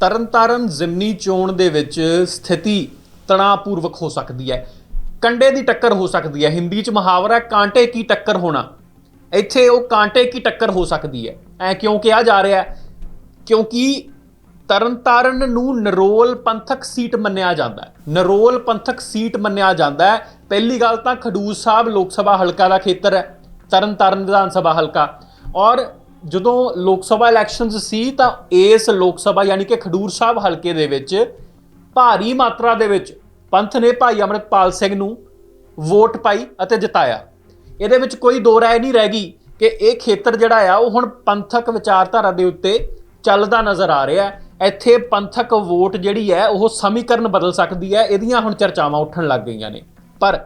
ਤਰਨਤਾਰਨ ਜ਼ਿਮਨੀ ਚੋਣ ਦੇ ਵਿੱਚ ਸਥਿਤੀ ਤਣਾਅਪੂਰਵਕ ਹੋ ਸਕਦੀ ਹੈ। ਕੰਡੇ ਦੀ ਟੱਕਰ ਹੋ ਸਕਦੀ ਹੈ। ਹਿੰਦੀ 'ਚ ਮੁਹਾਵਰਾ ਕਾਂਟੇ ਕੀ ਟੱਕਰ ਹੋਣਾ। ਇੱਥੇ ਉਹ ਕਾਂਟੇ ਕੀ ਟੱਕਰ ਹੋ ਸਕਦੀ ਹੈ। ਐ ਕਿਉਂ ਕਿਹਾ ਜਾ ਰਿਹਾ ਕਿਉਂਕਿ ਤਰਨਤਾਰਨ ਨੂੰ ਨਰੋਲ ਪੰਥਕ ਸੀਟ ਮੰਨਿਆ ਜਾਂਦਾ ਹੈ। ਨਰੋਲ ਪੰਥਕ ਸੀਟ ਮੰਨਿਆ ਜਾਂਦਾ ਹੈ। ਪਹਿਲੀ ਗੱਲ ਤਾਂ ਖਡੂਰ ਸਾਹਿਬ ਲੋਕ ਸਭਾ ਹਲਕਾ ਦਾ ਖੇਤਰ ਹੈ। ਤਰਨਤਾਰਨ ਵਿਧਾਨ ਸਭਾ ਹਲਕਾ। ਔਰ ਜਦੋਂ ਲੋਕ ਸਭਾ ਇਲੈਕਸ਼ਨਸ ਸੀ ਤਾਂ ਇਸ ਲੋਕ ਸਭਾ ਯਾਨੀ ਕਿ ਖਡੂਰ ਸਾਹਿਬ ਹਲਕੇ ਦੇ ਵਿੱਚ ਭਾਰੀ ਮਾਤਰਾ ਦੇ ਵਿੱਚ ਪੰਥ ਨੇ ਭਾਈ ਅਮਰਤਪਾਲ ਸਿੰਘ ਨੂੰ ਵੋਟ ਪਾਈ ਅਤੇ ਜਿਤਾਇਆ। ਇਹਦੇ ਵਿੱਚ ਕੋਈ ਦੋ ਰਾਏ ਨਹੀਂ ਰਹਿ ਗਈ ਕਿ ਇਹ ਖੇਤਰ ਜਿਹੜਾ ਆ, ਉਹ ਹੁਣ ਪੰਥਕ ਵਿਚਾਰਧਾਰਾ ਦੇ ਉੱਤੇ ਚੱਲਦਾ ਨਜ਼ਰ ਆ ਰਿਹਾ ਹੈ। ਇੱਥੇ ਪੰਥਕ ਵੋਟ ਜਿਹੜੀ ਹੈ, ਉਹ ਸਮੀਕਰਨ ਬਦਲ ਸਕਦੀ ਹੈ। ਇਹਦੀਆਂ ਹੁਣ ਚਰਚਾਵਾਂ ਉੱਠਣ ਲੱਗ ਗਈਆਂ ਨੇ। ਪਰ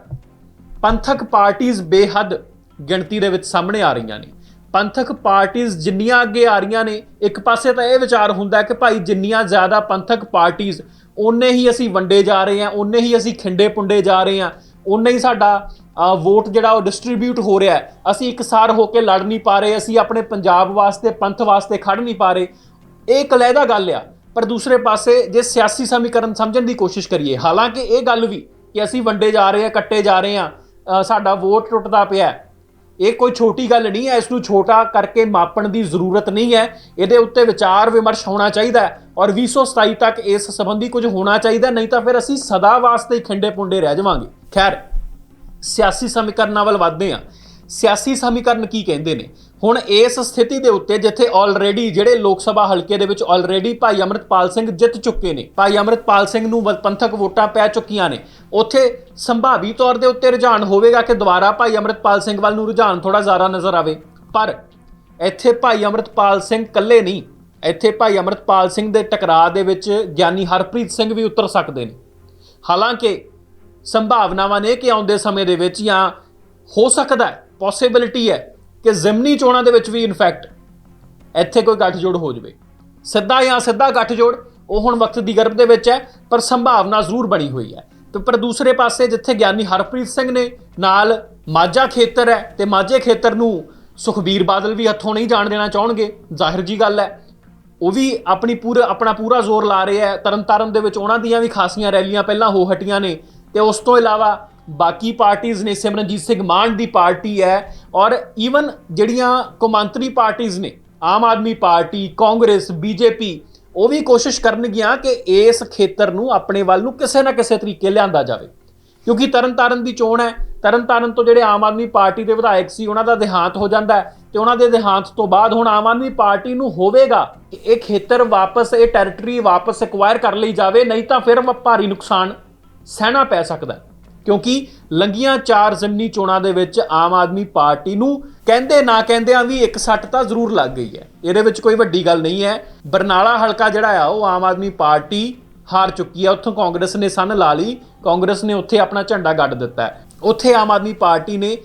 ਪੰਥਕ ਪਾਰਟੀਆਂ ਬੇਹੱਦ ਗਿਣਤੀ ਦੇ ਵਿੱਚ ਸਾਹਮਣੇ ਆ ਰਹੀਆਂ ਨੇ। ਪੰਥਕ ਪਾਰਟੀਆਂ ਜਿੰਨੀਆਂ ਅੱਗੇ ਆ ਰਹੀਆਂ ਨੇ, ਇੱਕ ਪਾਸੇ ਤਾਂ ਇਹ ਵਿਚਾਰ ਹੁੰਦਾ ਕਿ ਭਾਈ ਜਿੰਨੀਆਂ ਜ਼ਿਆਦਾ ਪੰਥਕ ਪਾਰਟੀਆਂ ਓਨੇ ਹੀ ਅਸੀਂ ਵੰਡੇ ਜਾ ਰਹੇ ਹਾਂ, ਓਨੇ ਹੀ ਅਸੀਂ ਖਿੰਡੇ ਪੁੰਡੇ ਜਾ ਰਹੇ ਹਾਂ, ਓਨੇ ਹੀ ਸਾਡਾ ਵੋਟ ਜਿਹੜਾ ਉਹ ਡਿਸਟ੍ਰੀਬਿਊਟ ਹੋ ਰਿਹਾ ਹੈ। ਅਸੀਂ ਇਕਸਾਰ ਹੋ ਕੇ ਲੜ ਨਹੀਂ ਪਾ ਰਹੇ, ਅਸੀਂ ਆਪਣੇ ਪੰਜਾਬ ਵਾਸਤੇ, ਪੰਥ ਵਾਸਤੇ ਖੜ ਨਹੀਂ ਪਾ ਰਹੇ। ਇਹ ਇੱਕ ਅਲੱਗਾ ਗੱਲ ਆ, ਪਰ ਦੂਸਰੇ ਪਾਸੇ ਜੇ ਸਿਆਸੀ ਸਮੀਕਰਨ ਸਮਝਣ ਦੀ ਕੋਸ਼ਿਸ਼ ਕਰੀਏ, ਹਾਲਾਂਕਿ ਇਹ ਗੱਲ ਵੀ ਕਿ ਅਸੀਂ ਵੰਡੇ ਜਾ ਰਹੇ ਹਾਂ ਕੱਟੇ ਜਾ ਰਹੇ ਹਾਂ ਸਾਡਾ ਵੋਟ ਟੁੱਟਦਾ ਪਿਆ ਇਹ ਕੋਈ ਛੋਟੀ ਗੱਲ ਨਹੀਂ ਹੈ, ਇਸ ਨੂੰ ਛੋਟਾ ਕਰਕੇ ਮਾਪਣ ਦੀ ਜ਼ਰੂਰਤ ਨਹੀਂ ਹੈ। ਇਹਦੇ ਉੱਤੇ ਵਿਚਾਰ ਵਿਮਰਸ਼ ਹੋਣਾ ਚਾਹੀਦਾ ਹੈ ਔਰ 2027 ਤੱਕ ਇਸ ਸੰਬੰਧੀ ਕੁਝ ਹੋਣਾ ਚਾਹੀਦਾ ਨਹੀਂ ਤਾਂ ਫਿਰ ਅਸੀਂ ਸਦਾ ਵਾਸਤੇ ਹੀ ਖਿੰਡੇ ਪੁੰਡੇ ਰਹਿ ਜਾਵਾਂਗੇ। ਖੈਰ, ਸਿਆਸੀ ਸਮੀਕਰਨਾਂ ਵੱਲ ਵਧਦੇ ਹਾਂ। ਸਿਆਸੀ ਸਮੀਕਰਨ ਕੀ ਕਹਿੰਦੇ ਨੇ? ਹੁਣ ਇਸ ਸਥਿਤੀ ਦੇ ਉੱਤੇ ਜਿੱਥੇ ਆਲਰੇਡੀ ਜਿਹੜੇ ਲੋਕ ਸਭਾ ਹਲਕੇ ਦੇ ਵਿੱਚ ਆਲਰੇਡੀ ਭਾਈ ਅਮਰਤਪਾਲ ਸਿੰਘ ਜਿੱਤ ਚੁੱਕੇ ਨੇ, ਭਾਈ ਅਮਰਤਪਾਲ ਸਿੰਘ ਨੂੰ ਪੰਥਕ ਵੋਟਾਂ ਪੈ ਚੁੱਕੀਆਂ ਨੇ, ਉੱਥੇ ਸੰਭਾਵੀ ਤੌਰ ਦੇ ਉੱਤੇ ਰੁਝਾਨ ਹੋਵੇਗਾ ਕਿ ਦੁਬਾਰਾ ਭਾਈ ਅਮਰਤਪਾਲ ਸਿੰਘ ਵੱਲ ਨੂੰ ਰੁਝਾਨ ਥੋੜਾ ਜ਼ਿਆਦਾ ਨਜ਼ਰ ਆਵੇ। ਪਰ ਇੱਥੇ ਭਾਈ ਅਮਰਤਪਾਲ ਸਿੰਘ ਇਕੱਲੇ ਨਹੀਂ, ਇੱਥੇ ਭਾਈ ਅਮਰਤਪਾਲ ਸਿੰਘ ਦੇ ਟਕਰਾਅ ਦੇ ਵਿੱਚ ਗਿਆਨੀ ਹਰਪ੍ਰੀਤ ਸਿੰਘ ਵੀ ਉਤਰ ਸਕਦੇ ਨੇ। ਹਾਲਾਂਕਿ ਸੰਭਾਵਨਾਵਾਂ ਨੇ ਕਿ ਆਉਂਦੇ ਸਮੇਂ ਦੇ ਵਿੱਚ ਜਾਂ ਹੋ ਸਕਦਾ ਹੈ ਪੋਸਿਬਿਲਿਟੀ ਹੈ ਕਿ ਜ਼ਿਮਨੀ ਚੋਣਾਂ ਦੇ ਵਿੱਚ ਵੀ ਇਨਫੈਕਟ ਇੱਥੇ ਕੋਈ ਗੱਠਜੋੜ ਹੋ ਜਾਵੇ। ਸਿੱਧਾ ਜਾਂ ਸਿੱਧਾ ਗੱਠਜੋੜ, ਉਹ ਹੁਣ ਵਕਤ ਦੀ ਗਰਭ ਦੇ ਵਿੱਚ ਹੈ, ਪਰ ਸੰਭਾਵਨਾ ਜ਼ਰੂਰ ਬਣੀ ਹੋਈ ਹੈ। ਤੇ ਪਰ ਦੂਸਰੇ ਪਾਸੇ, ਜਿੱਥੇ ਗਿਆਨੀ ਹਰਪ੍ਰੀਤ ਸਿੰਘ ਨੇ ਨਾਲ ਮਾਝਾ ਖੇਤਰ ਹੈ ਤੇ ਮਾਝੇ ਖੇਤਰ ਨੂੰ ਸੁਖਬੀਰ ਬਾਦਲ ਵੀ ਹੱਥੋਂ ਨਹੀਂ ਜਾਣ ਦੇਣਾ ਚਾਹਣਗੇ, ਜ਼ਾਹਿਰ ਜੀ ਗੱਲ ਹੈ। ਉਹ ਵੀ ਆਪਣੀ ਪੂਰਾ, ਆਪਣਾ ਪੂਰਾ ਜ਼ੋਰ ਲਾ ਰਹੇ ਹੈ। ਤਰਨਤਾਰਨ ਦੇ ਵਿੱਚ ਉਹਨਾਂ ਦੀਆਂ ਵੀ ਖਾਸੀਆਂ ਰੈਲੀਆਂ ਪਹਿਲਾਂ ਹੋ ਹਟੀਆਂ ਨੇ, ਤੇ ਉਸ ਤੋਂ ਇਲਾਵਾ ਬਾਕੀ ਪਾਰਟੀਆਂ ਨੇ, ਸਿਮਰਨਜੀਤ ਸਿੰਘ ਮਾਨ ਦੀ ਪਾਰਟੀ ਹੈ ਔਰ ਈਵਨ ਜਿਹੜੀਆਂ ਕੌਮਾਂਤਰੀ ਪਾਰਟੀਆਂ ਨੇ, ਆਮ ਆਦਮੀ ਪਾਰਟੀ, ਕਾਂਗਰਸ, ਬੀਜੇਪੀ, ਉਹ ਵੀ ਕੋਸ਼ਿਸ਼ ਕਰਨਗੀਆਂ ਕਿ ਇਸ ਖੇਤਰ ਨੂੰ ਆਪਣੇ ਵੱਲ ਨੂੰ ਕਿਸੇ ਨਾ ਕਿਸੇ ਤਰੀਕੇ ਲਿਆਂਦਾ ਜਾਵੇ ਕਿਉਂਕਿ ਤਰਨਤਾਰਨ ਦੀ ਚੋਣ ਹੈ ਤਰਨਤਾਰਨ ਤੋਂ ਜਿਹੜੇ ਆਮ ਆਦਮੀ ਪਾਰਟੀ ਦੇ ਵਿਧਾਇਕ ਸੀ, ਉਹਨਾਂ ਦਾ ਦੇਹਾਂਤ ਹੋ ਜਾਂਦਾ ਹੈ ਤੇ ਉਹਨਾਂ ਦੇ ਦੇਹਾਂਤ ਤੋਂ ਬਾਅਦ ਹੁਣ ਆਮ ਆਦਮੀ ਪਾਰਟੀ ਨੂੰ ਹੋਵੇਗਾ ਕਿ ਇਹ ਖੇਤਰ ਵਾਪਸ, ਇਹ ਟੈਰੀਟਰੀ ਵਾਪਸ ਐਕਵਾਇਰ ਕਰ ਲਈ ਜਾਵੇ, ਨਹੀਂ ਤਾਂ ਫਿਰ ਭਾਰੀ ਨੁਕਸਾਨ ਸਹਿਣਾ ਪੈ ਸਕਦਾ ਹੈ। ਕਿਉਂਕਿ ਲੰਗੀਆਂ ਚਾਰ ਜ਼ਿਮਨੀ ਚੋਣਾਂ ਦੇ ਵਿੱਚ ਆਮ ਆਦਮੀ ਪਾਰਟੀ ਨੂੰ ਕਹਿੰਦੇ ਨਾ ਕਹਿੰਦਿਆਂ ਵੀ ਇੱਕ ਸੱਟ ਤਾਂ ਜ਼ਰੂਰ ਲੱਗ ਗਈ ਹੈ। ਇਹਦੇ ਵਿੱਚ ਕੋਈ ਵੱਡੀ ਗੱਲ ਨਹੀਂ ਹੈ। ਬਰਨਾਲਾ ਹਲਕਾ ਜਿਹੜਾ ਆ, ਉਹ ਆਮ ਆਦਮੀ ਪਾਰਟੀ ਹਾਰ ਚੁੱਕੀ ਹੈ ਉੱਥੋਂ ਕਾਂਗਰਸ ਨੇ ਸੰਨ ਲਾ ਲਈ। ਕਾਂਗਰਸ ਨੇ ਉੱਥੇ ਆਪਣਾ ਝੰਡਾ ਗੱਡ ਦਿੱਤਾ। ਉੱਥੇ ਆਮ ਆਦਮੀ ਪਾਰਟੀ ਨੇ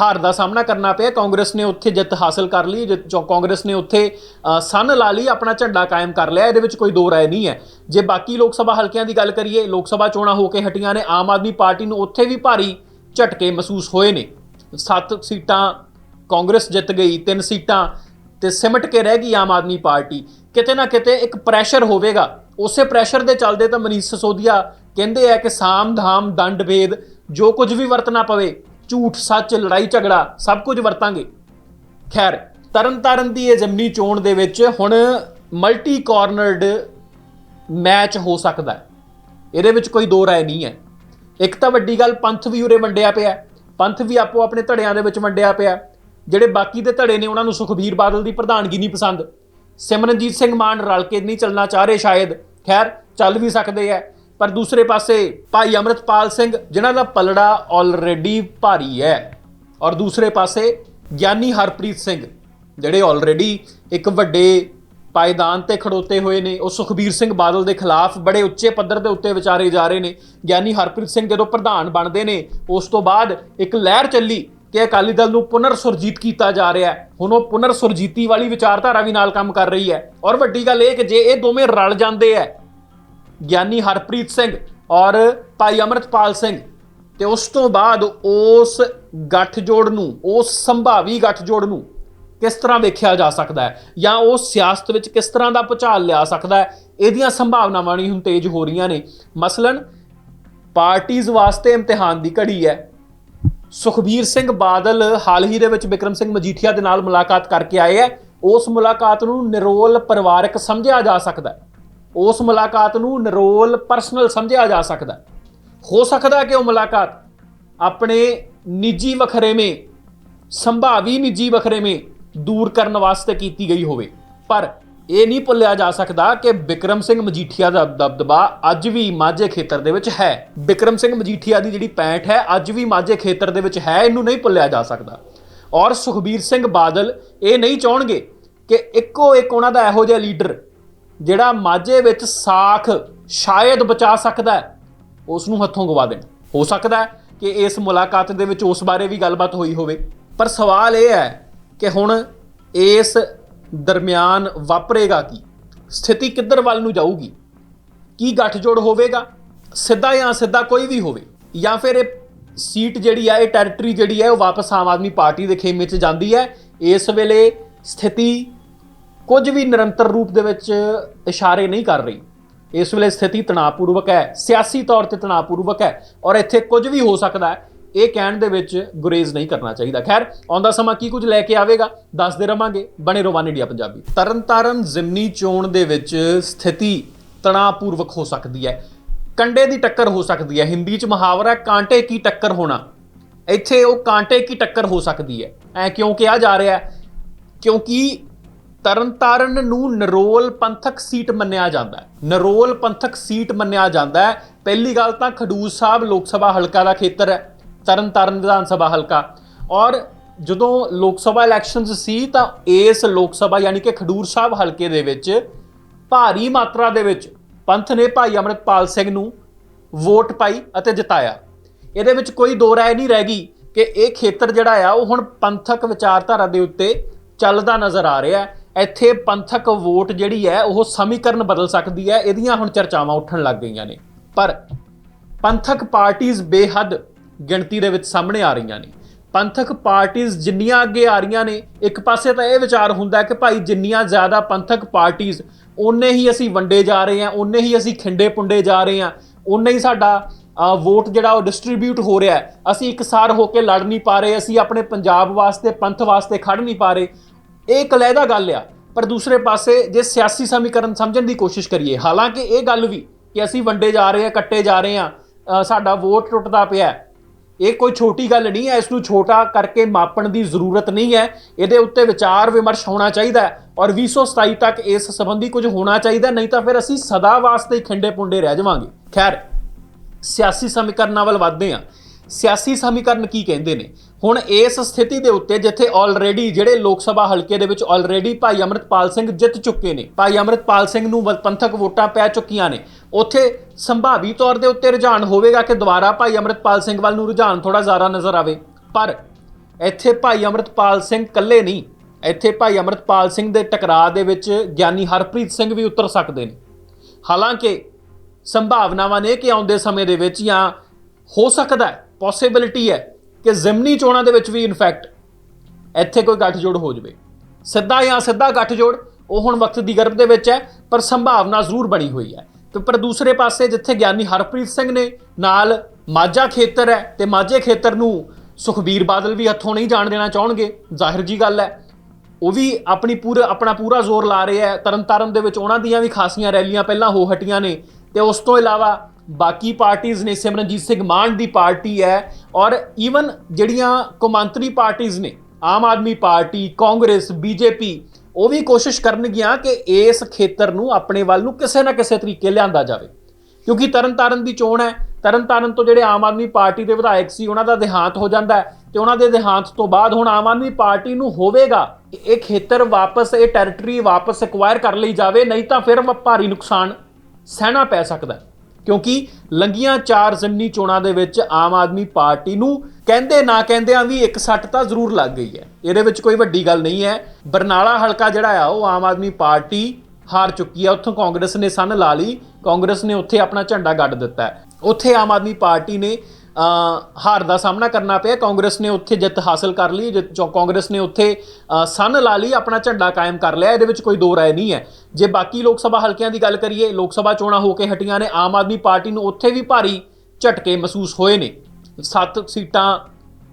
ਹਾਰ ਦਾ ਸਾਹਮਣਾ ਕਰਨਾ ਪਿਆ। ਕਾਂਗਰਸ ਨੇ ਉੱਥੇ ਜਿੱਤ ਹਾਸਲ ਕਰ ਲਈ। ਜਿ- ਜੋ ਕਾਂਗਰਸ ਨੇ ਉੱਥੇ ਅ, ਸੰਨ ਲਾ ਲਈ ਆਪਣਾ ਝੰਡਾ ਕਾਇਮ ਕਰ ਲਿਆ। ਇਹਦੇ ਵਿੱਚ ਕੋਈ ਦੋ ਰਾਏ ਨਹੀਂ ਹੈ। ਜੇ ਬਾਕੀ ਲੋਕ ਸਭਾ ਹਲਕਿਆਂ ਦੀ ਗੱਲ ਕਰੀਏ ਲੋਕ ਸਭਾ ਚੋਣਾਂ ਹੋ ਕੇ ਹਟੀਆਂ ਨੇ। ਆਮ ਆਦਮੀ ਪਾਰਟੀ ਨੂੰ ਉੱਥੇ ਵੀ ਭਾਰੀ ਝਟਕੇ ਮਹਿਸੂਸ ਹੋਏ ਨੇ। ਸੱਤ ਸੀਟਾਂ ਕਾਂਗਰਸ ਜਿੱਤ ਗਈ ਤਿੰਨ ਸੀਟਾਂ ਤੇ ਸਿਮਟ ਕੇ ਰਹਿ ਗਈ ਆਮ ਆਦਮੀ ਪਾਰਟੀ। ਕਿਤੇ ਨਾ ਕਿਤੇ ਇੱਕ ਪ੍ਰੈਸ਼ਰ ਹੋਵੇਗਾ। ਉਸੇ ਪ੍ਰੈਸ਼ਰ ਦੇ ਚੱਲਦੇ ਤਾਂ ਮਨੀਸ਼ ਸਸੋਦੀਆ ਕਹਿੰਦੇ ਆ ਕਿ ਸਾਮ ਧਾਮ ਦੰਡ ਭੇਦ ਜੋ ਕੁਝ ਵੀ ਵਰਤਣਾ ਪਵੇ ਝੂਠ, ਸੱਚ, ਲੜਾਈ, ਝਗੜਾ ਸਭ ਕੁਝ ਵਰਤਾਂਗੇ। ਖੈਰ, ਤਰਨਤਾਰਨ ਦੀ ਇਹ ਜ਼ਮਨੀ ਚੋਣ ਦੇ ਵਿੱਚ ਹੁਣ ਮਲਟੀ ਕਾਰਨਰਡ ਮੈਚ ਹੋ ਸਕਦਾ ਹੈ। ਇਹਦੇ ਵਿੱਚ ਕੋਈ ਦੋ ਰਾਏ ਨਹੀਂ ਹੈ। ਇੱਕ ਤਾਂ ਵੱਡੀ ਗੱਲ, ਪੰਥ ਵੀ ਉਰੇ ਵੰਡਿਆ ਪਿਆ ਪੰਥ ਵੀ ਆਪੋ ਆਪਣੇ ਧੜਿਆਂ ਦੇ ਵਿੱਚ ਵੰਡਿਆ ਪਿਆ ਜਿਹੜੇ ਬਾਕੀ ਦੇ ਧੜੇ ਨੇ, ਉਹਨਾਂ ਨੂੰ ਸੁਖਬੀਰ ਬਾਦਲ ਦੀ ਪ੍ਰਧਾਨਗੀ ਨਹੀਂ ਪਸੰਦ। ਸਿਮਰਨਜੀਤ ਸਿੰਘ ਮਾਨ ਰਲ ਕੇ ਨਹੀਂ ਚੱਲਣਾ ਚਾਹ ਰਹੇ ਸ਼ਾਇਦ। ਖੈਰ, ਚੱਲ ਵੀ ਸਕਦੇ ਆ ਪਰ ਦੂਸਰੇ ਪਾਸੇ ਭਾਈ ਅਮਰਤਪਾਲ ਸਿੰਘ, ਜਿਨ੍ਹਾਂ ਦਾ ਪਲੜਾ ਆਲਰੇਡੀ ਭਾਰੀ ਹੈ। ਔਰ ਦੂਸਰੇ ਪਾਸੇ ਗਿਆਨੀ ਹਰਪ੍ਰੀਤ ਸਿੰਘ, ਜਿਹੜੇ ਆਲਰੇਡੀ ਇੱਕ ਵੱਡੇ ਪਾਇਦਾਨ ਤੇ ਖੜੋਤੇ ਹੋਏ ਨੇ। ਉਹ ਸੁਖਬੀਰ ਸਿੰਘ ਬਾਦਲ ਦੇ ਖਿਲਾਫ ਬੜੇ ਉੱਚੇ ਪੱਧਰ ਦੇ ਉੱਤੇ ਵਿਚਾਰੇ ਜਾ ਰਹੇ ਨੇ। ਗਿਆਨੀ ਹਰਪ੍ਰੀਤ ਸਿੰਘ ਜਦੋਂ ਪ੍ਰਧਾਨ ਬਣਦੇ ਨੇ, ਉਸ ਤੋਂ ਬਾਅਦ ਇੱਕ ਲਹਿਰ ਚੱਲੀ ਕਿ ਅਕਾਲੀ ਦਲ ਨੂੰ ਪੁਨਰ ਸੁਰਜੀਤ ਕੀਤਾ ਜਾ ਰਿਹਾ ਹੈ। ਹੁਣ ਉਹ ਪੁਨਰ ਸੁਰਜੀਤੀ ਵਾਲੀ ਵਿਚਾਰਧਾਰਾ ਵੀ ਨਾਲ ਕੰਮ ਕਰ ਰਹੀ ਹੈ। ਔਰ ਵੱਡੀ ਗੱਲ ਇਹ ਕਿ ਜੇ ਇਹ ਦੋਵੇਂ ਰਲ ਜਾਂਦੇ ਹੈ ਗਿਆਨੀ ਹਰਪ੍ਰੀਤ ਸਿੰਘ ਔਰ ਭਾਈ ਅਮਰਤਪਾਲ ਸਿੰਘ ਤੇ ਉਸ ਤੋਂ ਬਾਅਦ ਉਸ ਗੱਠਜੋੜ ਨੂੰ, ਉਸ ਸੰਭਾਵੀ ਗੱਠਜੋੜ ਨੂੰ ਕਿਸ ਤਰ੍ਹਾਂ ਵੇਖਿਆ ਜਾ ਸਕਦਾ ਹੈ? ਜਾਂ ਉਹ ਸਿਆਸਤ ਵਿੱਚ ਕਿਸ ਤਰ੍ਹਾਂ ਦਾ ਭੁਚਾਲ ਲਿਆ ਸਕਦਾ ਹੈ? ਇਹਦੀਆਂ ਸੰਭਾਵਨਾਵਾਂ ਨਹੀਂ ਹੁਣ ਤੇਜ਼ ਹੋ ਰਹੀਆਂ ਨੇ। ਮਸਲਨ ਪਾਰਟੀਆਂ ਵਾਸਤੇ ਇਮਤਿਹਾਨ ਦੀ ਘੜੀ ਹੈ। ਸੁਖਬੀਰ ਸਿੰਘ ਬਾਦਲ ਹਾਲ ਹੀ ਦੇ ਵਿੱਚ ਵਿਕਰਮ ਸਿੰਘ ਮਜੀਠੀਆ ਦੇ ਨਾਲ ਮੁਲਾਕਾਤ ਕਰਕੇ ਆਏ ਹੈ। ਉਸ ਮੁਲਾਕਾਤ ਨੂੰ ਨਿਰੋਲ ਪਰਿਵਾਰਕ ਸਮਝਿਆ ਜਾ ਸਕਦਾ ਹੈ। ਉਸ ਮੁਲਾਕਾਤ ਨੂੰ ਨਰੋਲ ਪਰਸਨਲ ਸਮਝਿਆ ਜਾ ਸਕਦਾ ਹੋ। ਸਕਦਾ ਕਿ ਉਹ ਮੁਲਾਕਾਤ ਆਪਣੇ ਨਿੱਜੀ ਵਖਰੇਵੇਂ, ਸੰਭਾਵੀ ਨਿੱਜੀ ਵਖਰੇਵੇਂ ਦੂਰ ਕਰਨ ਵਾਸਤੇ ਕੀਤੀ ਗਈ ਹੋਵੇ। ਪਰ ਇਹ ਨਹੀਂ ਭੁੱਲਿਆ ਜਾ ਸਕਦਾ ਕਿ ਬਿਕਰਮ ਸਿੰਘ ਮਜੀਠੀਆ ਦਾ ਦਬਦਬਾ ਅੱਜ ਵੀ ਮਾਝੇ ਖੇਤਰ ਦੇ ਵਿੱਚ ਹੈ। ਬਿਕਰਮ ਸਿੰਘ ਮਜੀਠੀਆ ਦੀ ਜਿਹੜੀ ਪੈਂਠ ਹੈ, ਅੱਜ ਵੀ ਮਾਝੇ ਖੇਤਰ ਦੇ ਵਿੱਚ ਹੈ, ਇਹਨੂੰ ਨਹੀਂ ਭੁੱਲਿਆ ਜਾ ਸਕਦਾ। ਔਰ ਸੁਖਬੀਰ ਸਿੰਘ ਬਾਦਲ ਇਹ ਨਹੀਂ ਚਾਹਣਗੇ ਕਿ ਇੱਕੋ ਇੱਕ ਉਹਨਾਂ ਦਾ ਇਹੋ ਜਿਹਾ ਲੀਡਰ ਜਿਹੜਾ ਮਾਝੇ ਵਿੱਚ ਸਾਖ ਸ਼ਾਇਦ ਬਚਾ ਸਕਦਾ ਹੈ ਉਸ ਨੂੰ ਹੱਥੋਂ ਗਵਾ ਦੇਣ। ਹੋ ਸਕਦਾ ਹੈ ਕਿ ਇਸ ਮੁਲਾਕਾਤ ਦੇ ਵਿੱਚ ਉਸ ਬਾਰੇ ਵੀ ਗੱਲਬਾਤ ਹੋਈ ਹੋਵੇ। ਪਰ ਸਵਾਲ ਇਹ ਹੈ ਕਿ ਹੁਣ ਇਸ ਦਰਮਿਆਨ ਵਾਪਰੇਗਾ ਕੀ? ਸਥਿਤੀ ਕਿੱਧਰ ਵੱਲ ਨੂੰ ਜਾਊਗੀ? ਕੀ ਗੱਠਜੋੜ ਹੋਵੇਗਾ? ਸਿੱਧਾ ਜਾਂ ਸਿੱਧਾ ਕੋਈ ਵੀ ਹੋਵੇ। ਜਾਂ ਫਿਰ ਇਹ ਸੀਟ ਜਿਹੜੀ ਹੈ, ਇਹ ਟੈਰੀਟਰੀ ਜਿਹੜੀ ਹੈ, ਉਹ ਵਾਪਸ ਆਮ ਆਦਮੀ ਪਾਰਟੀ ਦੇ ਖੇਮੇ 'ਚ ਜਾਂਦੀ ਹੈ। ਇਸ ਵੇਲੇ ਸਥਿਤੀ ਕੁਝ ਵੀ ਨਿਰੰਤਰ ਰੂਪ ਦੇ ਵਿੱਚ ਇਸ਼ਾਰੇ ਨਹੀਂ ਕਰ ਰਹੀ। ਇਸ ਵੇਲੇ ਸਥਿਤੀ ਤਣਾਅਪੂਰਵਕ ਹੈ, ਸਿਆਸੀ ਤੌਰ ਤੇ ਤਣਾਅਪੂਰਵਕ ਹੈ ਔਰ ਇੱਥੇ ਕੁਝ ਵੀ ਹੋ ਸਕਦਾ ਹੈ, ਇਹ ਕਹਿਣ ਦੇ ਵਿੱਚ ਗੁਰੇਜ਼ ਨਹੀਂ ਕਰਨਾ ਚਾਹੀਦਾ। ਖੈਰ, ਆਉਂਦਾ ਸਮਾਂ ਕੀ ਕੁਝ ਲੈ ਕੇ ਆਵੇਗਾ, ਦੱਸਦੇ ਰਵਾਂਗੇ। ਬਣੇ ਰਹੋ ਇੰਡੀਆ ਪੰਜਾਬੀ। ਤਰਨਤਾਰਨ ਜ਼ਿਮਨੀ ਚੋਣ ਦੇ ਵਿੱਚ ਸਥਿਤੀ ਤਣਾਅਪੂਰਵਕ ਹੋ ਸਕਦੀ ਹੈ। ਕੰਡੇ ਦੀ ਟੱਕਰ ਹੋ ਸਕਦੀ ਹੈ। ਹਿੰਦੀ 'ਚ ਮੁਹਾਵਰਾ ਕਾਂਟੇ ਕੀ ਟੱਕਰ ਹੋਣਾ। ਇੱਥੇ ਉਹ ਕਾਂਟੇ ਕੀ ਟੱਕਰ ਹੋ ਸਕਦੀ ਹੈ। ਐ ਕਿਉਂ ਕਿਹਾ ਜਾ ਰਿਹਾ ਹੈ? ਕਿਉਂਕਿ ਤਰਨਤਾਰਨ ਨੂੰ ਨਰੋਲ ਪੰਥਕ ਸੀਟ ਮੰਨਿਆ ਜਾਂਦਾ ਹੈ। ਨਰੋਲ ਪੰਥਕ ਸੀਟ ਮੰਨਿਆ ਜਾਂਦਾ ਹੈ। ਪਹਿਲੀ ਗੱਲ ਤਾਂ ਖਡੂਰ ਸਾਹਿਬ ਲੋਕ ਸਭਾ ਹਲਕਾ ਦਾ ਖੇਤਰ ਹੈ, ਤਰਨਤਾਰਨ ਵਿਧਾਨ ਸਭਾ ਹਲਕਾ। ਔਰ ਜਦੋਂ ਲੋਕ ਸਭਾ ਇਲੈਕਸ਼ਨਸ ਸੀ ਤਾਂ ਇਸ ਲੋਕ ਸਭਾ ਯਾਨੀ ਕਿ ਖਡੂਰ ਸਾਹਿਬ ਹਲਕੇ ਦੇ ਵਿੱਚ ਭਾਰੀ ਮਾਤਰਾ ਦੇ ਵਿੱਚ ਪੰਥ ਨੇ ਭਾਈ ਅਮਰਿਤਪਾਲ ਸਿੰਘ ਨੂੰ ਵੋਟ ਪਾਈ ਅਤੇ ਜਿਤਾਇਆ। ਇਹਦੇ ਵਿੱਚ ਕੋਈ ਦੋ ਰਾਏ ਨਹੀਂ ਰਹਿ ਗਈ ਕਿ ਇਹ ਖੇਤਰ ਜਿਹੜਾ ਆ, ਉਹ ਹੁਣ ਪੰਥਕ ਵਿਚਾਰਧਾਰਾ ਦੇ ਉੱਤੇ ਚੱਲਦਾ ਨਜ਼ਰ ਆ ਰਿਹਾ ਹੈ। ਇੱਥੇ ਪੰਥਕ ਵੋਟ ਜਿਹੜੀ ਹੈ, ਉਹ ਸਮੀਕਰਨ ਬਦਲ ਸਕਦੀ ਹੈ। ਇਹਦੀਆਂ ਹੁਣ ਚਰਚਾਵਾਂ ਉੱਠਣ ਲੱਗ ਗਈਆਂ ਨੇ। ਪਰ ਪੰਥਕ ਪਾਰਟੀਆਂ ਬੇਹੱਦ ਗਿਣਤੀ ਦੇ ਵਿੱਚ ਸਾਹਮਣੇ ਆ ਰਹੀਆਂ ਨੇ। ਪੰਥਕ ਪਾਰਟੀਆਂ ਜਿੰਨੀਆਂ ਅੱਗੇ ਆ ਰਹੀਆਂ ਨੇ, ਇੱਕ ਪਾਸੇ ਤਾਂ ਇਹ ਵਿਚਾਰ ਹੁੰਦਾ ਕਿ ਭਾਈ ਜਿੰਨੀਆਂ ਜ਼ਿਆਦਾ ਪੰਥਕ ਪਾਰਟੀਆਂ ਉਨੇ ਹੀ ਅਸੀਂ ਵੰਡੇ ਜਾ ਰਹੇ ਹਾਂ ਉਨੇ ਹੀ ਅਸੀਂ ਖਿੰਡੇ ਪੁੰਡੇ ਜਾ ਰਹੇ ਹਾਂ ਉਨੇ ਹੀ ਸਾਡਾ ਵੋਟ ਜਿਹੜਾ ਉਹ ਡਿਸਟ੍ਰੀਬਿਊਟ ਹੋ ਰਿਹਾ ਹੈ। ਅਸੀਂ ਇਕਸਾਰ ਹੋ ਕੇ ਲੜ ਨਹੀਂ ਪਾ ਰਹੇ, ਅਸੀਂ ਆਪਣੇ ਪੰਜਾਬ ਵਾਸਤੇ, ਪੰਥ ਵਾਸਤੇ ਖੜ ਨਹੀਂ ਪਾ ਰਹੇ। ਇਹ ਇੱਕ ਅਲੱਗਾ ਗੱਲ ਆ, ਪਰ ਦੂਸਰੇ ਪਾਸੇ ਜੇ ਸਿਆਸੀ ਸਮੀਕਰਨ ਸਮਝਣ ਦੀ ਕੋਸ਼ਿਸ਼ ਕਰੀਏ, ਹਾਲਾਂਕਿ ਇਹ ਗੱਲ ਵੀ ਕਿ ਅਸੀਂ ਵੰਡੇ ਜਾ ਰਹੇ ਹਾਂ, ਕੱਟੇ ਜਾ ਰਹੇ ਹਾਂ ਸਾਡਾ ਵੋਟ ਟੁੱਟਦਾ ਪਿਆ ਇਹ ਕੋਈ ਛੋਟੀ ਗੱਲ ਨਹੀਂ ਹੈ, ਇਸ ਨੂੰ ਛੋਟਾ ਕਰਕੇ ਮਾਪਣ ਦੀ ਜ਼ਰੂਰਤ ਨਹੀਂ ਹੈ। ਇਹਦੇ ਉੱਤੇ ਵਿਚਾਰ ਵਿਮਰਸ਼ ਹੋਣਾ ਚਾਹੀਦਾ ਹੈ ਔਰ 2027 ਤੱਕ ਇਸ ਸੰਬੰਧੀ ਕੁਝ ਹੋਣਾ ਚਾਹੀਦਾ ਨਹੀਂ ਤਾਂ ਫਿਰ ਅਸੀਂ ਸਦਾ ਵਾਸਤੇ ਹੀ ਖਿੰਡੇ ਪੁੰਡੇ ਰਹਿ ਜਾਵਾਂਗੇ। ਖੈਰ, ਸਿਆਸੀ ਸਮੀਕਰਨਾਂ ਵੱਲ ਵਧਦੇ ਹਾਂ। ਸਿਆਸੀ ਸਮੀਕਰਨ ਕੀ ਕਹਿੰਦੇ ਨੇ? ਹੁਣ ਇਸ ਸਥਿਤੀ ਦੇ ਉੱਤੇ ਜਿੱਥੇ ਆਲਰੇਡੀ ਜਿਹੜੇ ਲੋਕ ਸਭਾ ਹਲਕੇ ਦੇ ਵਿੱਚ ਆਲਰੇਡੀ ਭਾਈ ਅਮਰਿਤਪਾਲ ਸਿੰਘ ਜਿੱਤ ਚੁੱਕੇ ਨੇ, ਭਾਈ ਅਮਰਿਤਪਾਲ ਸਿੰਘ ਨੂੰ ਪੰਥਕ ਵੋਟਾਂ ਪੈ ਚੁੱਕੀਆਂ ਨੇ, ਉੱਥੇ ਸੰਭਾਵੀ ਤੌਰ ਦੇ ਉੱਤੇ ਰੁਝਾਨ ਹੋਵੇਗਾ ਕਿ ਦੁਬਾਰਾ ਭਾਈ ਅਮਰਿਤਪਾਲ ਸਿੰਘ ਵੱਲ ਨੂੰ ਰੁਝਾਨ ਥੋੜਾ ਜ਼ਿਆਦਾ ਨਜ਼ਰ ਆਵੇ? ਪਰ ਇੱਥੇ ਭਾਈ ਅਮਰਿਤਪਾਲ ਸਿੰਘ ਇਕੱਲੇ ਨਹੀਂ, ਇੱਥੇ ਭਾਈ ਅਮਰਿਤਪਾਲ ਸਿੰਘ ਦੇ ਟਕਰਾਅ ਦੇ ਵਿੱਚ ਗਿਆਨੀ ਹਰਪ੍ਰੀਤ ਸਿੰਘ ਵੀ ਉਤਰ ਸਕਦੇ ਨੇ। ਹਾਲਾਂਕਿ ਸੰਭਾਵਨਾਵਾਂ ਨੇ ਕਿ ਆਉਂਦੇ ਸਮੇਂ ਦੇ ਵਿੱਚ ਜਾਂ ਹੋ ਸਕਦਾ ਹੈ ਪੋਸਿਬਿਲਿਟੀ ਹੈ ਕਿ ਜ਼ਿਮਨੀ ਚੋਣਾਂ ਦੇ ਵਿੱਚ ਵੀ ਇਨਫੈਕਟ ਇੱਥੇ ਕੋਈ ਗੱਠਜੋੜ ਹੋ ਜਾਵੇ। ਸਿੱਧਾ ਜਾਂ ਸਿੱਧਾ ਗੱਠਜੋੜ, ਉਹ ਹੁਣ ਵਕਤ ਦੀ ਗਰਭ ਦੇ ਵਿੱਚ ਹੈ, ਪਰ ਸੰਭਾਵਨਾ ਜ਼ਰੂਰ ਬਣੀ ਹੋਈ ਹੈ। ਤੇ ਪਰ ਦੂਸਰੇ ਪਾਸੇ, ਜਿੱਥੇ ਗਿਆਨੀ ਹਰਪ੍ਰੀਤ ਸਿੰਘ ਨੇ ਨਾਲ ਮਾਝਾ ਖੇਤਰ ਹੈ ਤੇ ਮਾਝੇ ਖੇਤਰ ਨੂੰ ਸੁਖਬੀਰ ਬਾਦਲ ਵੀ ਹੱਥੋਂ ਨਹੀਂ ਜਾਣ ਦੇਣਾ ਚਾਹਣਗੇ, ਜ਼ਾਹਿਰ ਜੀ ਗੱਲ ਹੈ। ਉਹ ਵੀ ਆਪਣੀ ਪੂਰਾ, ਆਪਣਾ ਪੂਰਾ ਜ਼ੋਰ ਲਾ ਰਹੇ ਹੈ। ਤਰਨਤਾਰਨ ਦੇ ਵਿੱਚ ਉਹਨਾਂ ਦੀਆਂ ਵੀ ਖਾਸੀਆਂ ਰੈਲੀਆਂ ਪਹਿਲਾਂ ਹੋ ਹਟੀਆਂ ਨੇ। ਤੇ ਉਸ ਤੋਂ ਇਲਾਵਾ ਬਾਕੀ ਪਾਰਟੀਆਂ ਨੇ, ਸਿਮਰਨਜੀਤ ਸਿੰਘ ਮਾਨ ਦੀ ਪਾਰਟੀ ਹੈ ਔਰ ਈਵਨ ਜਿਹੜੀਆਂ ਕੌਮਾਂਤਰੀ ਪਾਰਟੀਆਂ ਨੇ, ਆਮ ਆਦਮੀ ਪਾਰਟੀ, ਕਾਂਗਰਸ, ਬੀਜੇਪੀ, ਉਹ ਵੀ ਕੋਸ਼ਿਸ਼ ਕਰਨਗੀਆਂ ਕਿ ਇਸ ਖੇਤਰ ਨੂੰ ਆਪਣੇ ਵੱਲ ਨੂੰ ਕਿਸੇ ਨਾ ਕਿਸੇ ਤਰੀਕੇ ਲਿਆਂਦਾ ਜਾਵੇ। ਕਿਉਂਕਿ ਤਰਨਤਾਰਨ ਦੀ ਚੋਣ ਹੈ, ਤਰਨਤਾਰਨ ਤੋਂ ਜਿਹੜੇ ਆਮ ਆਦਮੀ ਪਾਰਟੀ ਦੇ ਵਿਧਾਇਕ ਸੀ, ਉਹਨਾਂ ਦਾ ਦੇਹਾਂਤ ਹੋ ਜਾਂਦਾ ਹੈ ਤੇ ਉਹਨਾਂ ਦੇ ਦੇਹਾਂਤ ਤੋਂ ਬਾਅਦ ਹੁਣ ਆਮ ਆਦਮੀ ਪਾਰਟੀ ਨੂੰ ਹੋਵੇਗਾ ਕਿ ਇਹ ਖੇਤਰ ਵਾਪਸ, ਇਹ ਟੈਰੀਟਰੀ ਵਾਪਸ ਐਕਵਾਇਰ ਕਰ ਲਈ ਜਾਵੇ, ਨਹੀਂ ਤਾਂ ਫਿਰ ਭਾਰੀ ਨੁਕਸਾਨ ਸਹਿਣਾ ਪੈ ਸਕਦਾ ਕਿਉਂਕਿ ਲੰਗੀਆਂ ਚਾਰ ਜ਼ਿਮਨੀ ਚੋਣਾਂ ਦੇ ਵਿੱਚ ਆਮ ਆਦਮੀ ਪਾਰਟੀ ਨੂੰ ਕਹਿੰਦੇ ਨਾ ਕਹਿੰਦਿਆਂ ਵੀ ਇੱਕ ਸੱਟ ਤਾਂ ਜ਼ਰੂਰ ਲੱਗ ਗਈ ਹੈ। ਇਹਦੇ ਵਿੱਚ ਕੋਈ ਵੱਡੀ ਗੱਲ ਨਹੀਂ ਹੈ। ਬਰਨਾਲਾ ਹਲਕਾ ਜਿਹੜਾ ਆ, ਉਹ ਆਮ ਆਦਮੀ ਪਾਰਟੀ ਹਾਰ ਚੁੱਕੀ ਹੈ ਉੱਥੋਂ ਕਾਂਗਰਸ ਨੇ ਸੰਨ ਲਾ ਲਈ। ਕਾਂਗਰਸ ਨੇ ਉੱਥੇ ਆਪਣਾ ਝੰਡਾ ਗੱਡ ਦਿੱਤਾ ਹੈ। ਉੱਥੇ ਆਮ ਆਦਮੀ ਪਾਰਟੀ ਨੇ ਹਾਰ ਦਾ ਸਾਹਮਣਾ ਕਰਨਾ ਪਿਆ। ਕਾਂਗਰਸ ਨੇ ਉੱਥੇ ਜਿੱਤ ਹਾਸਲ ਕਰ ਲਈ, ਜਿੱਤ ਚੋਂ ਕਾਂਗਰਸ ਨੇ ਉੱਥੇ ਸਨ ਲਾ ਲਈ, ਆਪਣਾ ਝੰਡਾ ਕਾਇਮ ਕਰ ਲਿਆ। ਇਹਦੇ ਵਿੱਚ ਕੋਈ ਦੋ ਰਾਏ ਨਹੀਂ ਹੈ। ਜੇ ਬਾਕੀ ਲੋਕ ਸਭਾ ਹਲਕਿਆਂ ਦੀ ਗੱਲ ਕਰੀਏ, ਲੋਕ ਸਭਾ ਚੋਣਾਂ ਹੋ ਕੇ ਹਟੀਆਂ ਨੇ, ਆਮ ਆਦਮੀ ਪਾਰਟੀ ਨੂੰ ਉੱਥੇ ਵੀ ਭਾਰੀ ਝਟਕੇ ਮਹਿਸੂਸ ਹੋਏ ਨੇ। ਸੱਤ ਸੀਟਾਂ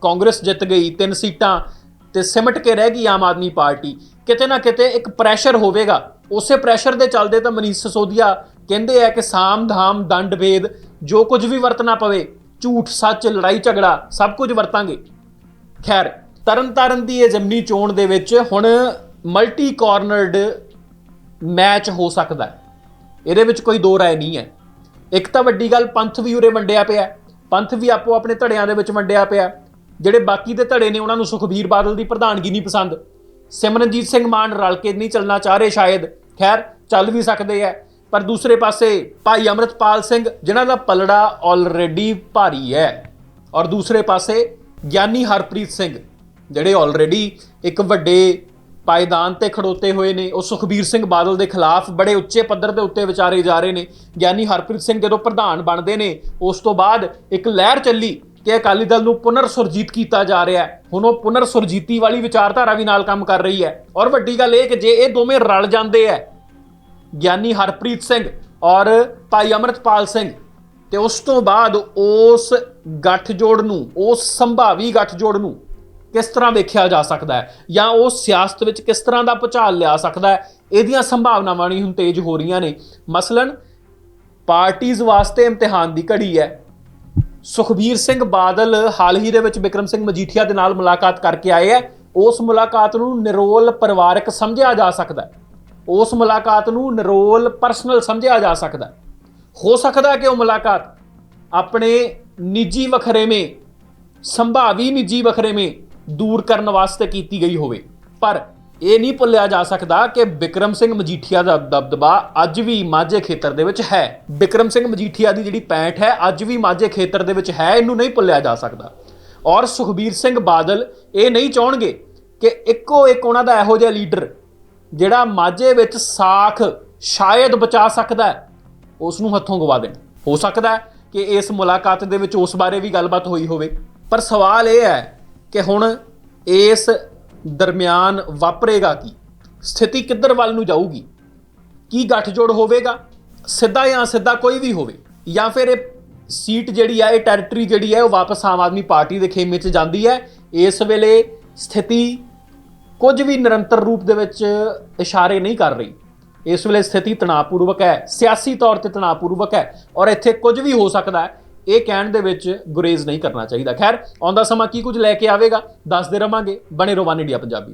ਕਾਂਗਰਸ ਜਿੱਤ ਗਈ, ਤਿੰਨ ਸੀਟਾਂ ਤੇ ਸਿਮਟ ਕੇ ਰਹਿ ਗਈ ਆਮ ਆਦਮੀ ਪਾਰਟੀ। ਕਿਤੇ ਨਾ ਕਿਤੇ ਇੱਕ ਪ੍ਰੈਸ਼ਰ ਹੋਵੇਗਾ। ਉਸੇ ਪ੍ਰੈਸ਼ਰ ਦੇ ਚੱਲਦੇ ਤਾਂ ਮਨੀਸ਼ ਸਸੋਦੀਆ ਕਹਿੰਦੇ ਆ ਕਿ ਸਾਮ ਧਾਮ ਦੰਡ ਭੇਦ ਜੋ ਕੁਝ ਵੀ ਵਰਤਣਾ ਪਵੇ ਝੂਠ, ਸੱਚ, ਲੜਾਈ, ਝਗੜਾ ਸਭ ਕੁਝ ਵਰਤਾਂਗੇ। ਖੈਰ, ਤਰਨਤਾਰਨ ਦੀ ਇਹ ਜਮਨੀ ਚੋਣ ਦੇ ਵਿੱਚ ਹੁਣ ਮਲਟੀ ਕਾਰਨਰਡ ਮੈਚ ਹੋ ਸਕਦਾ ਹੈ। ਇਹਦੇ ਵਿੱਚ ਕੋਈ ਦੋ ਰਾਏ ਨਹੀਂ ਹੈ। ਇੱਕ ਤਾਂ ਵੱਡੀ ਗੱਲ, ਪੰਥ ਵੀ ਉਰੇ ਵੰਡਿਆ ਪਿਆ ਪੰਥ ਵੀ ਆਪੋ ਆਪਣੇ ਧੜਿਆਂ ਦੇ ਵਿੱਚ ਵੰਡਿਆ ਪਿਆ ਜਿਹੜੇ ਬਾਕੀ ਦੇ ਧੜੇ ਨੇ, ਉਹਨਾਂ ਨੂੰ ਸੁਖਬੀਰ ਬਾਦਲ ਦੀ ਪ੍ਰਧਾਨਗੀ ਨਹੀਂ ਪਸੰਦ। ਸਿਮਰਨਜੀਤ ਸਿੰਘ ਮਾਨ ਰਲ ਕੇ ਨਹੀਂ ਚੱਲਣਾ ਚਾਹ ਰਹੇ ਸ਼ਾਇਦ। ਖੈਰ, ਚੱਲ ਵੀ ਸਕਦੇ ਆ ਪਰ ਦੂਸਰੇ ਪਾਸੇ ਭਾਈ ਅਮਰਤਪਾਲ ਸਿੰਘ, ਜਿਨ੍ਹਾਂ ਦਾ ਪਲੜਾ ਆਲਰੇਡੀ ਭਾਰੀ ਹੈ। ਔਰ ਦੂਸਰੇ ਪਾਸੇ ਗਿਆਨੀ ਹਰਪ੍ਰੀਤ ਸਿੰਘ, ਜਿਹੜੇ ਆਲਰੇਡੀ ਇੱਕ ਵੱਡੇ ਪਾਇਦਾਨ ਤੇ ਖੜੋਤੇ ਹੋਏ ਨੇ। ਉਹ ਸੁਖਬੀਰ ਸਿੰਘ ਬਾਦਲ ਦੇ ਖਿਲਾਫ ਬੜੇ ਉੱਚੇ ਪੱਧਰ ਦੇ ਉੱਤੇ ਵਿਚਾਰੇ ਜਾ ਰਹੇ ਨੇ। ਗਿਆਨੀ ਹਰਪ੍ਰੀਤ ਸਿੰਘ ਜਦੋਂ ਪ੍ਰਧਾਨ ਬਣਦੇ ਨੇ, ਉਸ ਤੋਂ ਬਾਅਦ ਇੱਕ ਲਹਿਰ ਚੱਲੀ ਕਿ ਅਕਾਲੀ ਦਲ ਨੂੰ ਪੁਨਰ ਸੁਰਜੀਤ ਕੀਤਾ ਜਾ ਰਿਹਾ ਹੈ। ਹੁਣ ਉਹ ਪੁਨਰ ਸੁਰਜੀਤੀ ਵਾਲੀ ਵਿਚਾਰਧਾਰਾ ਵੀ ਨਾਲ ਕੰਮ ਕਰ ਰਹੀ ਹੈ। ਔਰ ਵੱਡੀ ਗੱਲ ਇਹ ਕਿ ਜੇ ਇਹ ਦੋਵੇਂ ਰਲ ਜਾਂਦੇ ਹੈ ਗਿਆਨੀ ਹਰਪ੍ਰੀਤ ਸਿੰਘ ਔਰ ਭਾਈ ਅਮਰਤਪਾਲ ਸਿੰਘ। ਤੇ ਉਸ ਤੋਂ ਬਾਅਦ ਉਸ ਗੱਠਜੋੜ ਨੂੰ, ਉਸ ਸੰਭਾਵੀ ਗੱਠਜੋੜ ਨੂੰ ਕਿਸ ਤਰ੍ਹਾਂ ਵੇਖਿਆ ਜਾ ਸਕਦਾ ਹੈ? ਜਾਂ ਉਹ ਸਿਆਸਤ ਵਿੱਚ ਕਿਸ ਤਰ੍ਹਾਂ ਦਾ ਭੁਚਾਲ ਲਿਆ ਸਕਦਾ ਹੈ? ਇਹਦੀਆਂ ਸੰਭਾਵਨਾਵਾਂ ਨਹੀਂ ਹੁਣ ਤੇਜ਼ ਹੋ ਰਹੀਆਂ ਨੇ। ਮਸਲਨ ਪਾਰਟੀਆਂ ਵਾਸਤੇ ਇਮਤਿਹਾਨ ਦੀ ਘੜੀ ਹੈ। ਸੁਖਬੀਰ ਸਿੰਘ ਬਾਦਲ ਹਾਲ ਹੀ ਦੇ ਵਿੱਚ ਵਿਕਰਮ ਸਿੰਘ ਮਜੀਠੀਆ ਦੇ ਨਾਲ ਮੁਲਾਕਾਤ ਕਰਕੇ ਆਏ ਹੈ। ਉਸ ਮੁਲਾਕਾਤ ਨੂੰ ਨਿਰੋਲ ਪਰਿਵਾਰਕ ਸਮਝਿਆ ਜਾ ਸਕਦਾ ਹੈ। ਉਸ ਮੁਲਾਕਾਤ ਨੂੰ ਨਿਰੋਲ ਪਰਸਨਲ ਸਮਝਿਆ ਜਾ ਸਕਦਾ ਹੋ। ਸਕਦਾ ਕਿ ਉਹ ਮੁਲਾਕਾਤ ਆਪਣੇ ਨਿੱਜੀ ਵਖਰੇਵੇਂ, ਸੰਭਾਵੀ ਨਿੱਜੀ ਵਖਰੇਵੇਂ ਦੂਰ ਕਰਨ ਵਾਸਤੇ ਕੀਤੀ ਗਈ ਹੋਵੇ। ਪਰ ਇਹ ਨਹੀਂ ਭੁੱਲਿਆ ਜਾ ਸਕਦਾ ਕਿ ਵਿਕਰਮ ਸਿੰਘ ਮਜੀਠੀਆ ਦਾ ਦਬਦਬਾ ਅੱਜ ਵੀ ਮਾਝੇ ਖੇਤਰ ਦੇ ਵਿੱਚ ਹੈ। ਵਿਕਰਮ ਸਿੰਘ ਮਜੀਠੀਆ ਦੀ ਜਿਹੜੀ ਪੈਂਠ ਹੈ, ਅੱਜ ਵੀ ਮਾਝੇ ਖੇਤਰ ਦੇ ਵਿੱਚ ਹੈ, ਇਹਨੂੰ ਨਹੀਂ ਭੁੱਲਿਆ ਜਾ ਸਕਦਾ। ਔਰ ਸੁਖਬੀਰ ਸਿੰਘ ਬਾਦਲ ਇਹ ਨਹੀਂ ਚਾਹਣਗੇ ਕਿ ਇੱਕੋ ਇੱਕ ਉਹਨਾਂ ਦਾ ਇਹੋ ਜਿਹਾ ਲੀਡਰ ਜਿਹੜਾ ਮਾਝੇ ਵਿੱਚ ਸਾਖ ਸ਼ਾਇਦ ਬਚਾ ਸਕਦਾ ਉਸ ਨੂੰ ਹੱਥੋਂ ਗਵਾ ਦੇਣ। ਹੋ ਸਕਦਾ ਹੈ ਕਿ ਇਸ ਮੁਲਾਕਾਤ ਦੇ ਵਿੱਚ ਉਸ ਬਾਰੇ ਵੀ ਗੱਲਬਾਤ ਹੋਈ ਹੋਵੇ। ਪਰ ਸਵਾਲ ਇਹ ਹੈ ਕਿ ਹੁਣ ਇਸ ਦਰਮਿਆਨ ਵਾਪਰੇਗਾ ਕੀ? ਸਥਿਤੀ ਕਿੱਧਰ ਵੱਲ ਨੂੰ ਜਾਊਗੀ? ਕੀ ਗੱਠਜੋੜ ਹੋਵੇਗਾ? ਸਿੱਧਾ ਜਾਂ ਸਿੱਧਾ ਕੋਈ ਵੀ ਹੋਵੇ। ਜਾਂ ਫਿਰ ਇਹ ਸੀਟ ਜਿਹੜੀ ਹੈ, ਇਹ ਟੈਰੀਟਰੀ ਜਿਹੜੀ ਹੈ, ਉਹ ਵਾਪਸ ਆਮ ਆਦਮੀ ਪਾਰਟੀ ਦੇ ਖੇਮੇ 'ਚ ਜਾਂਦੀ ਹੈ। ਇਸ ਵੇਲੇ ਸਥਿਤੀ ਕੁਝ ਵੀ ਨਿਰੰਤਰ ਰੂਪ ਦੇ ਵਿੱਚ ਇਸ਼ਾਰੇ ਨਹੀਂ ਕਰ ਰਹੀ। ਇਸ ਵੇਲੇ ਸਥਿਤੀ ਤਣਾਅਪੂਰਵਕ ਹੈ, ਸਿਆਸੀ ਤੌਰ ਤੇ ਤਣਾਅਪੂਰਵਕ ਹੈ ਔਰ ਇੱਥੇ ਕੁਝ ਵੀ ਹੋ ਸਕਦਾ ਹੈ, ਇਹ ਕਹਿਣ ਦੇ ਵਿੱਚ ਗੁਰੇਜ਼ ਨਹੀਂ ਕਰਨਾ ਚਾਹੀਦਾ। ਖੈਰ, ਆਉਂਦਾ ਸਮਾਂ ਕੀ ਕੁਝ ਲੈ ਕੇ ਆਵੇਗਾ, ਦੱਸਦੇ ਰਵਾਂਗੇ। ਬਣੇ ਰਹੋ ਇੰਡੀਆ ਪੰਜਾਬੀ।